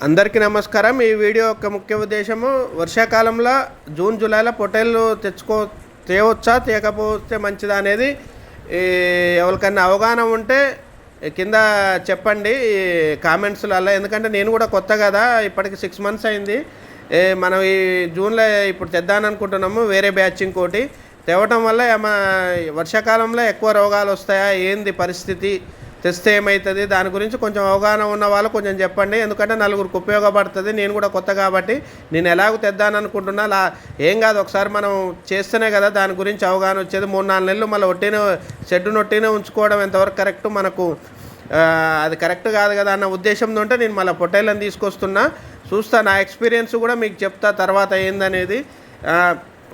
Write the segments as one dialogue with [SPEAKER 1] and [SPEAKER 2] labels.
[SPEAKER 1] అందరికీ నమస్కారం. ఈ వీడియో యొక్క ముఖ్య ఉద్దేశము వర్షాకాలంలో జూన్ జూలైలో పొట్టేళ్ళు తెచ్చుకో తేవచ్చా తేకపోతే మంచిదా అనేది ఎవరికైనా అవగాహన ఉంటే కింద చెప్పండి కామెంట్స్లలో. ఎందుకంటే నేను కూడా కొత్త కదా ఇప్పటికి సిక్స్ మంత్స్ అయింది. మనం ఈ జూన్లో ఇప్పుడు తెద్దాం అనుకుంటున్నాము వేరే బ్యాచ్ ఇంకోటి తేవటం వల్ల ఏమ- వర్షాకాలంలో ఎక్కువ రోగాలు వస్తాయా ఏంది పరిస్థితి తెస్తే ఏమవుతుంది దాని గురించి కొంచెం అవగాహన ఉన్న వాళ్ళు కొంచెం చెప్పండి. ఎందుకంటే నలుగురికి ఉపయోగపడుతుంది. నేను కూడా కొత్త కాబట్టి నేను ఎలాగో తెద్దాను అనుకుంటున్నా. లా ఏం కాదు ఒకసారి మనం చేస్తేనే కదా దాని గురించి అవగాహన వచ్చేది. మూడు నాలుగు నెలలు మళ్ళీ ఒట్టినే షెడ్డు నొట్టినే ఉంచుకోవడం ఎంతవరకు కరెక్ట్? మనకు అది కరెక్ట్ కాదు కదా అన్న ఉద్దేశంతో ఉంటే నేను మళ్ళీ పొట్టేళ్ళని తీసుకొస్తున్నా. చూస్తా నా ఎక్స్పీరియన్స్ కూడా మీకు చెప్తా తర్వాత ఏందనేది.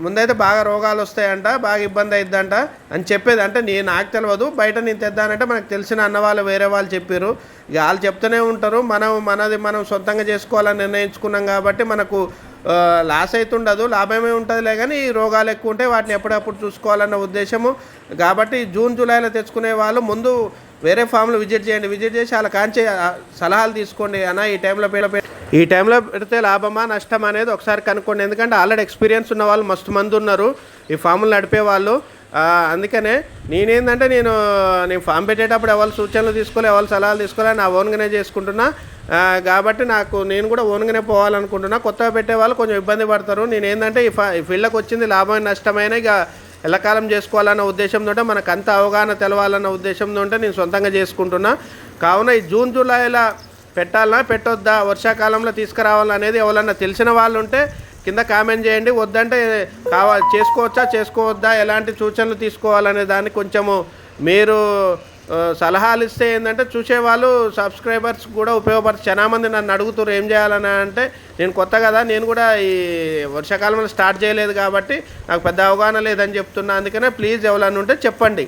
[SPEAKER 1] ముందైతే బాగా రోగాలు వస్తాయంట బాగా ఇబ్బంది అయిద్దంట అని చెప్పేది. అంటే నేను నాకు తెలియదు బయట నేను తెద్దానంటే మనకు తెలిసిన అన్న వాళ్ళు వేరే వాళ్ళు చెప్పారు ఇక వాళ్ళు చెప్తూనే ఉంటారు మనం మనది మనం సొంతంగా చేసుకోవాలని నిర్ణయించుకున్నాం కాబట్టి మనకు లాస్ అవుతుండదు లాభమే ఉంటుందిలే కానీ ఈ రోగాలు ఎక్కువ ఉంటే వాటిని ఎప్పుడప్పుడు చూసుకోవాలన్న ఉద్దేశము. కాబట్టి జూన్ జూలైలో తెచ్చుకునే వాళ్ళు ముందు వేరే ఫామ్లో విజిట్ చేయండి విజిట్ చేసి వాళ్ళ కాంచే సలహాలు తీసుకోండి అన్న ఈ టైంలో పె- ఈ టైంలో పెడితే లాభమా నష్టమా అనేది ఒకసారి కనుక్కోండి. ఎందుకంటే ఆల్రెడీ ఎక్స్పీరియన్స్ ఉన్న వాళ్ళు మస్తు మంది ఉన్నారు ఈ ఫామ్లు నడిపే వాళ్ళు. అందుకనే నేనేందంటే నేను నేను ఫామ్ పెట్టేటప్పుడు ఎవరు సూచనలు తీసుకోలే ఎవరు సలహాలు తీసుకోలే నా ఓన్గానే చేసుకుంటున్నా. కాబట్టి నాకు నేను కూడా ఓన్గానే పోవాలనుకుంటున్నా. కొత్తగా పెట్టే వాళ్ళు కొంచెం ఇబ్బంది పడతారు. నేను ఏంటంటే ఈ ఫా ఈ ఫీల్డ్కి వచ్చింది లాభమైన నష్టమైన ఇక ఎల్లకాలం చేసుకోవాలన్న ఉద్దేశంతో మనకు అంత అవగాహన తెలవాలన్న ఉద్దేశంతో నేను సొంతంగా చేసుకుంటున్నా. కావున ఈ జూన్ జూలైలో పెట్టాలనా పెట్టొద్దా వర్షాకాలంలో తీసుకురావాలనేది ఎవరన్నా తెలిసిన వాళ్ళు ఉంటే కింద కామెంట్ చేయండి. వద్దంటే కావాలి చేసుకోవచ్చా చేసుకోవద్దా ఎలాంటి సూచనలు తీసుకోవాలనే దాన్ని కొంచెము మీరు సలహాలు ఇస్తే ఏంటంటే చూసేవాళ్ళు సబ్స్క్రైబర్స్ కూడా ఉపయోగపడుతుంది చాలా మంది నన్ను అడుగుతారు ఏం చేయాలని అంటే నేను కొత్త కదా నేను కూడా ఈ వర్షాకాలంలో స్టార్ట్ చేయలేదు కాబట్టి నాకు పెద్ద అవగాహన లేదని చెప్తున్నా. అందుకనే ప్లీజ్ ఎవరన్నా ఉంటే చెప్పండి.